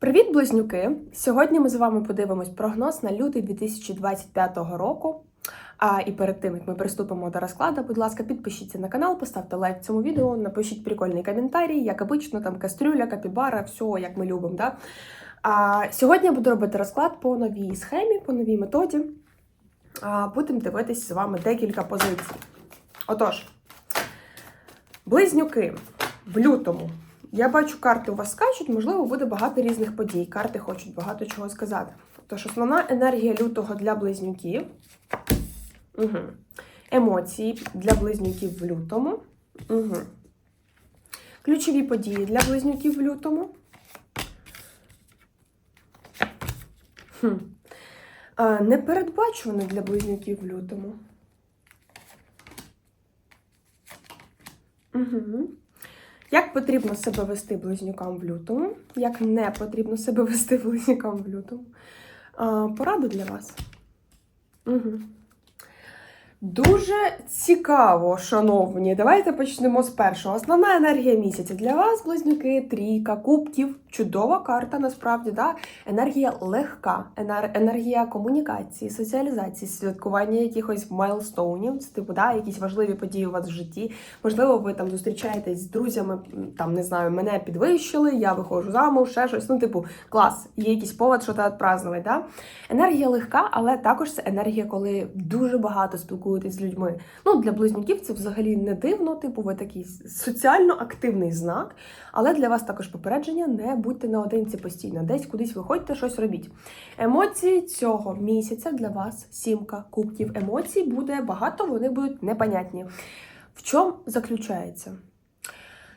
Привіт, близнюки! Сьогодні ми з вами подивимось прогноз на лютий 2025 року. А і перед тим як ми приступимо до розкладу, будь ласка, підпишіться на канал, поставте лайк цьому відео, напишіть прикольний коментарій, як обично, там кастрюля, капібара, все як ми любимо. Да? А сьогодні я буду робити розклад по новій схемі, по новій методі. А, будемо дивитись з вами декілька позицій. Отож, близнюки в лютому. Я бачу, карти у вас скачуть, можливо, буде багато різних подій. Карти хочуть багато чого сказати. Тож, основна енергія лютого для близнюків. Угу. Емоції для близнюків в лютому. Угу. Ключові події для близнюків в лютому. Хм. А, непередбачуване для близнюків в лютому. Угу. Як потрібно себе вести близнюкам в лютому? Як не потрібно себе вести близнюкам в лютому? А, поради для вас. Угу. Дуже цікаво, шановні. Давайте почнемо з першого. Основна енергія місяця для вас, близнюки, трійка, кубків. Чудова карта, насправді, да? енергія легка, енергія комунікації, соціалізації, святкування якихось майлстоунів, це типу, да, якісь важливі події у вас в житті. Можливо, ви там зустрічаєтесь з друзями, там не знаю, мене підвищили, я виходжу замуж, ще щось. Ну, типу, клас, є якийсь повод, що то відпразднувати. Да? Енергія легка, але також це енергія, коли дуже багато спілкуєтесь з людьми. Ну, для близнюків це взагалі не дивно, типу, ви такий соціально активний знак. Але для вас також попередження: не будьте наодинці постійно, десь кудись виходьте, щось робіть. Емоції цього місяця для вас сімка кубків емоцій буде багато, вони будуть непонятні. В чому заключається?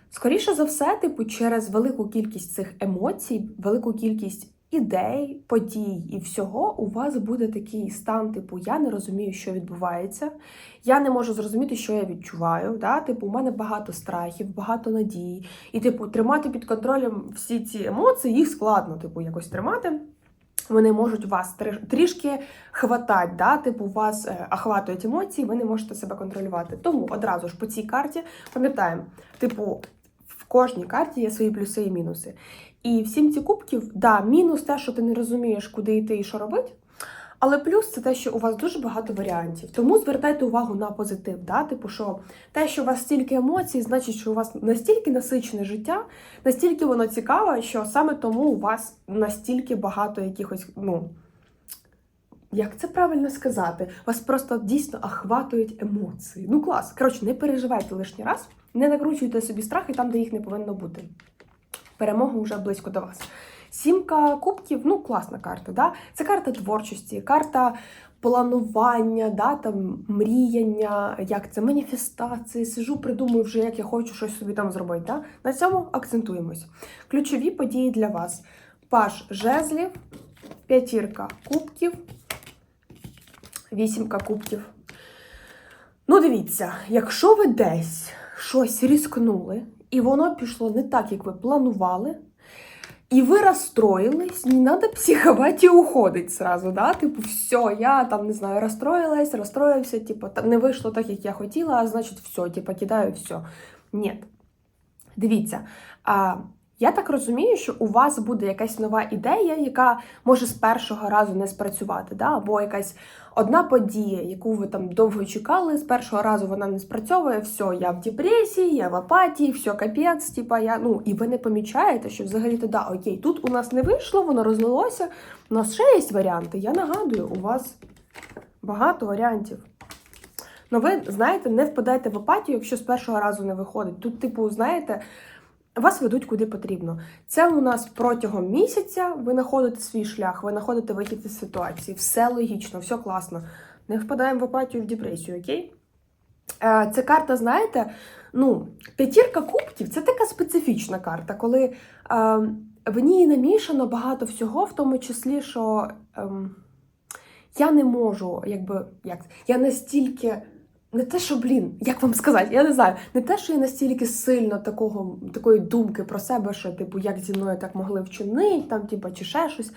Скоріше за все, типу, через велику кількість цих емоцій, велику кількість ідей, подій і всього, у вас буде такий стан, типу, я не розумію, що відбувається, я не можу зрозуміти, що я відчуваю. Да? Типу, у мене багато страхів, багато надій. І, типу, тримати під контролем всі ці емоції, їх складно, типу, якось тримати. Вони можуть вас трішки хватати, да? типу, вас е, охватують емоції, ви не можете себе контролювати. Тому одразу ж по цій карті пам'ятаємо, типу, кожній карті є свої плюси і мінуси. І в сімці кубків, да, мінус те, що ти не розумієш, куди йти і що робити. Але плюс це те, що у вас дуже багато варіантів. Тому звертайте увагу на позитив. Да? Типу, що те, що у вас стільки емоцій, значить, що у вас настільки насичене життя, настільки воно цікаве, що саме тому у вас настільки багато якихось, ну. Як це правильно сказати? Вас просто дійсно охватують емоції. Ну клас. Коротше, не переживайте лишній раз, не накручуйте собі страхи там, де їх не повинно бути. Перемога вже близько до вас. Сімка кубків, ну класна карта. Да? Це карта творчості, карта планування, да, там, мріяння, як це, маніфестації. Сижу, придумую вже, як я хочу щось собі там зробити. Да? На цьому акцентуємось. Ключові події для вас: паш жезлів, п'ятірка кубків, вісімка кубків. Ну, дивіться, якщо ви десь щось різкнули, і воно пішло не так, як ви планували, і ви розстроїлись, не треба психовать і уходить сразу, да? Типу, все, я там не знаю, розстроїлась, розстроївся, типу, не вийшло так, як я хотіла, а значить, все, типу, кидаю все. Ні. Дивіться, а, я так розумію, що у вас буде якась нова ідея, яка може з першого разу не спрацювати, да? або якась одна подія, яку ви там довго чекали, з першого разу вона не спрацьовує, все, я в депресії, я в апатії, все капець, типа я. Ну і ви не помічаєте, що взагалі то да, окей, тут у нас не вийшло, воно розлилося. У нас ще є варіанти. Я нагадую, у вас багато варіантів. Ну, ви знаєте, не впадайте в апатію, якщо з першого разу не виходить. Тут, типу, знаєте, вас ведуть куди потрібно. Це у нас протягом місяця ви знаходите свій шлях, ви знаходите вихід із ситуації. Все логічно, все класно. Не впадаємо в апатію в депресію, окей? Е, Це карта, знаєте, ну, п'ятірка кубків це така специфічна карта, коли е, в ній намішано багато всього, в тому числі, що ем, я не можу, якби, як, я настільки не те, що, блін, як вам сказати, я не знаю, не те, що я настільки сильно такого, такої думки про себе, що, типу, як зі мною так могли вчинити, там, типу, чи ще щось.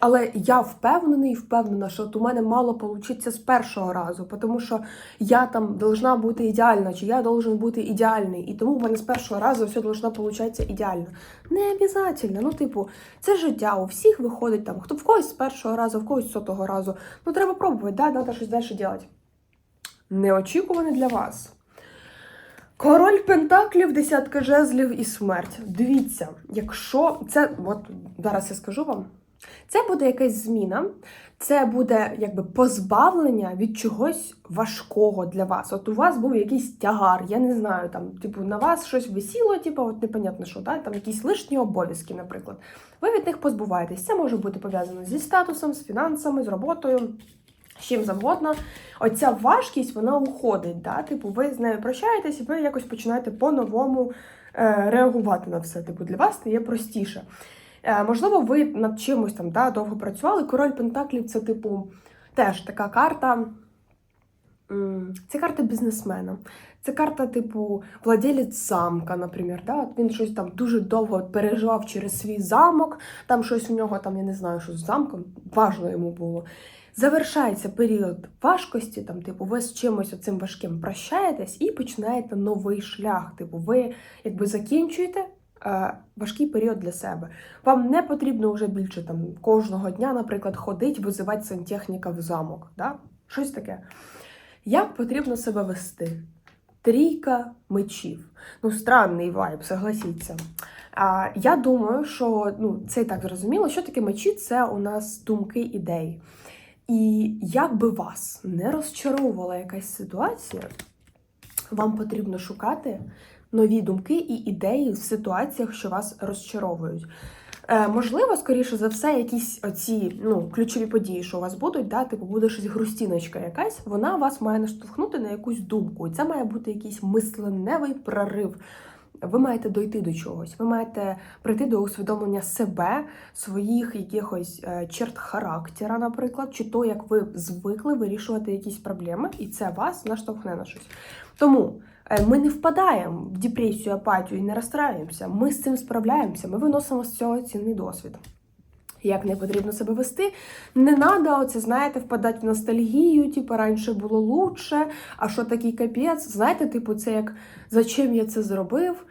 Але я впевнений і впевнена, що от у мене мало получиться з першого разу, тому що я там должна бути ідеальна, чи я должен бути ідеальний. І тому в мене з першого разу все должно получатися ідеально. Не обов'язково. Ну, типу, це життя. У всіх виходить там, хто в когось з першого разу, в когось з сотого разу. Ну, треба пробувати, да, треба щось далі робити. Неочікуване для вас. Король Пентаклів, десятка жезлів і смерть. Дивіться, якщо це, от зараз я скажу вам, це буде якась зміна, це буде якби позбавлення від чогось важкого для вас. От у вас був якийсь тягар, я не знаю, там, типу, на вас щось висіло, типу, от непонятно що, да? там якісь лишні обов'язки, наприклад. Ви від них позбуваєтесь. Це може бути пов'язано зі статусом, з фінансами, з роботою. З чим завгодно, оця важкість вона уходить. Да? Типу, ви з нею прощаєтесь, і ви якось починаєте по-новому е, реагувати на все. Типу, для вас стає простіше. Е, можливо, ви над чимось там да, довго працювали. Король Пентаклів це, типу, теж така карта. Це карта бізнесмена. Це карта, типу, владелець замка, наприклад. Да? Він щось там дуже довго переживав через свій замок, там щось у нього, там, я не знаю, що з замком, важливо йому було. Завершається період важкості, там, типу, ви з чимось оцим важким прощаєтесь і починаєте новий шлях. Типу, ви якби закінчуєте е, важкий період для себе. Вам не потрібно вже більше там кожного дня, наприклад, ходить, визивати сантехніка в замок. Да? Щось таке. Як потрібно себе вести? Трійка мечів. Ну, странний вайб, согласіться. А, я думаю, що ну, це і так зрозуміло, що таке мечі це у нас думки ідеї. І як би вас не розчаровувала якась ситуація, вам потрібно шукати нові думки і ідеї в ситуаціях, що вас розчаровують. Е, можливо, скоріше за все, якісь оці ну, ключові події, що у вас будуть, да, типу буде щось грустіночка якась, вона вас має наштовхнути на якусь думку. І це має бути якийсь мисленевий прорив. Ви маєте дойти до чогось, ви маєте прийти до усвідомлення себе, своїх якихось е, черт характера, наприклад, чи то, як ви звикли вирішувати якісь проблеми, і це вас наштовхне на щось. Тому е, ми не впадаємо в депресію, апатію і не розстраюємося. Ми з цим справляємося, ми виносимо з цього цінний досвід. Як не потрібно себе вести, не треба, оце, знаєте, впадати в ностальгію, типу, раніше було лучше, а що такий капець? Знаєте, типу, це як зачем я це зробив?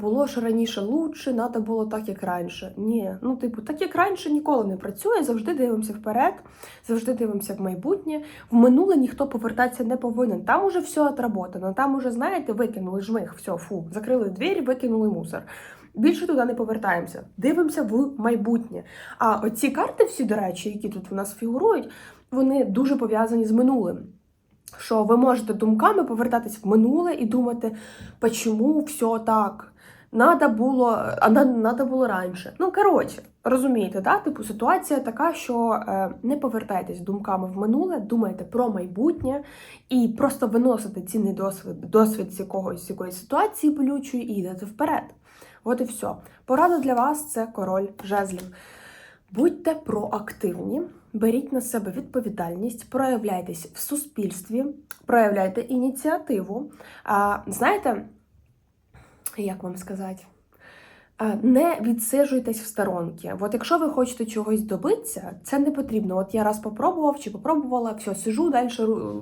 Було ж раніше лучше, треба було так, як раніше. Ні, ну, типу, так як раніше ніколи не працює, завжди дивимося вперед, завжди дивимося в майбутнє. В минуле ніхто повертатися не повинен. Там уже все отработано, там уже, знаєте, викинули жмих, все, фу, закрили двері, викинули мусор. Більше туди не повертаємося, дивимося в майбутнє. А оці карти, всі, до речі, які тут у нас фігурують, вони дуже пов'язані з минулим. Що ви можете думками повертатись в минуле і думати, чому все так? Надо було, а на- надо було раніше. Ну, коротше, розумієте, да? Типу, ситуація така, що е, не повертайтесь думками в минуле, думайте про майбутнє і просто виносите цінний досвід, досвід з якогось якоїсь ситуації болючої і йдете вперед. От і все. Порада для вас це король жезлів. Будьте проактивні, беріть на себе відповідальність, проявляйтесь в суспільстві, проявляйте ініціативу. А, знаєте, як вам сказати? А, Не відсиджуйтесь в сторонки. От якщо ви хочете чогось добитися, це не потрібно. От я раз попробував чи попробувала, все, сижу, далі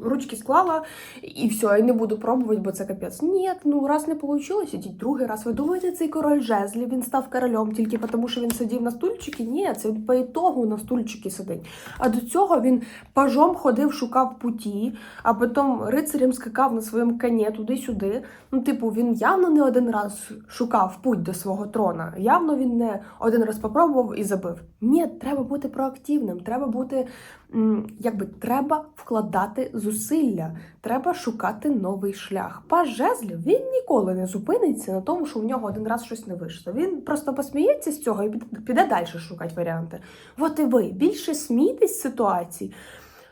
ручки склала і все, я не буду пробувати, бо це капець. Ні, ну раз не вийшло, ідіть другий раз. Ви думаєте, цей король жезлів, він став королем тільки тому, що він сидів на стульчики? Ні, це по ітогу на стульчики сидить. А до цього він пажом ходив, шукав путі, а потім рицарем скакав на своєму коні туди-сюди. Ну, типу, він явно не один раз шукав путь до свого трона. Явно він не один раз попробував і забив. Ні, треба бути проактивним, треба бути, якби треба вкладати зусилля, треба шукати новий шлях. Паж жезлів він ніколи не зупиниться на тому, що в нього один раз щось не вийшло. Він просто посміється з цього і піде- далі шукати варіанти. От і ви більше смійтесь з ситуацій.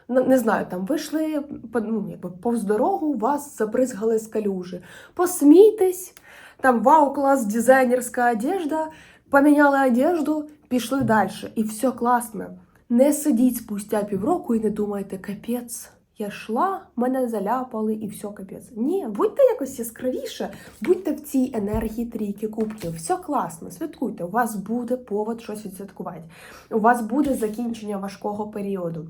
Ну, не знаю, там вийшли ну, якби повз дорогу, вас забризгали з калюжі. Посмійтесь, там вау, клас, дизайнерська одежда, поміняли одежду, пішли далі. І все класно. Не сидіть спустя півроку і не думайте, капець, я йшла, мене заляпали і все капець. Ні, будьте якось яскравіше, будьте в цій енергії трійки кубків. Все класно, святкуйте. У вас буде повод щось відсвяткувати. У вас буде закінчення важкого періоду.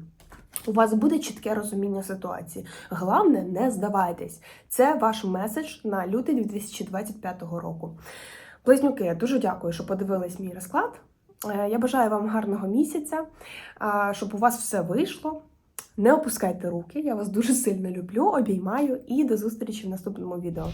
У вас буде чітке розуміння ситуації. Головне, не здавайтесь. Це ваш меседж на лютий 2025 року. Близнюки, дуже дякую, що подивились мій розклад. Е, Я бажаю вам гарного місяця, щоб у вас все вийшло. Не опускайте руки, я вас дуже сильно люблю, обіймаю і до зустрічі в наступному відео.